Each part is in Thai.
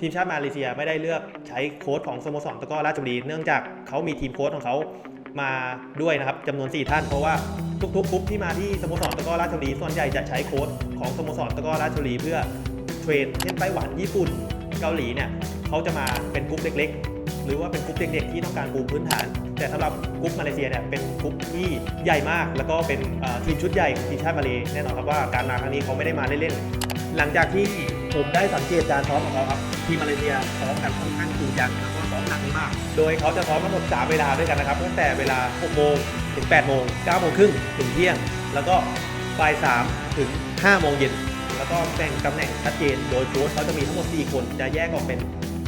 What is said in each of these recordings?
ทีมชาติมาเลเซียไม่ได้เลือกใช้โค้ชของสโมสรตะกร้อราชบุรี เนื่องจากเขามีทีมโค้ชของเขามาด้วยนะครับจำนวน 4 ท่านเพราะว่าทุกๆกรุ๊ปที่มาที่สโมสรตะกร้อราชบุรีส่วนใหญ่จะใช้โค้ชของสโมสรตะกร้อราชบุรีเพื่อเทรนเช่นไต้หวันญี่ปุ่นเกาหลีเนี่ยเขาจะมาเป็นกรุ๊ปเล็ก ๆ หรือว่าเป็นกรุ๊ปเด็กๆที่ต้องการปูพื้นฐาน แต่สำหรับกรุ๊ปมาเลเซียเนี่ยเป็นกรุ๊ปที่ใหญ่มาก แล้วก็เป็นทีมชุดใหญ่ของทีมชาติมาเลแน่นอนครับว่าการมาครั้งนี้เขาไม่ได้มาเล่นๆหลังจากที่ ผมได้สังเกตการซ้อมของเขาครับ ทีมมาเลเซียซ้อมกันค่อนข้างจริงจังแล้วก็ซ้อมหนักมาก โดยเขาจะซ้อมทั้งหมด3เวลาด้วยกันนะครับตั้งแต่เวลา 6 โมงถึง 8 โมง 9 โมงครึ่งถึงเที่ยง แล้วก็บ่าย 3 ถึง 5 โมงเย็น แล้วก็แบ่งตำแหน่งชัดเจน โดยโค้ชเขาจะมีทั้งหมด 4 คนจะแยกออกเป็น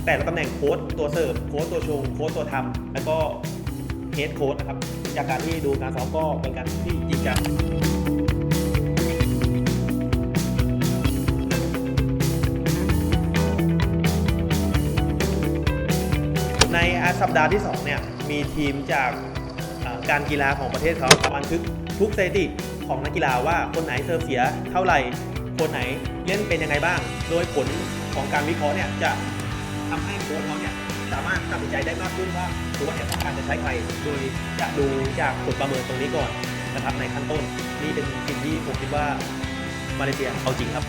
แต่ละตำแหน่งโค้ชตัวเสิร์ฟโค้ชตัวชงโค้ชตัวทำแล้วก็เฮดโค้ชนะครับจากการที่ดูการซ้อมก็เป็นการที่จริงจัง ในสัปดาห์ที่ 2 เนี่ย มีทีมจากการกีฬาของประเทศเขาบันทึกทุกสถิติของนักกีฬาว่าคนไหนเซิร์ฟเสียเท่าไหร่ คนไหนเล่นเป็นยังไงบ้าง โดยผลของการวิเคราะห์เนี่ยจะทำให้โค้ชเขาเนี่ยสามารถตัดสินใจได้มากขึ้นว่าหรือว่าจะต้องการจะใช้ใคร โดยจะดูจากผลประเมินตรงนี้ก่อนนะครับในขั้นต้นนี่เป็นสิ่งที่ผมคิดว่ามาเลเซียเอาจริงครับ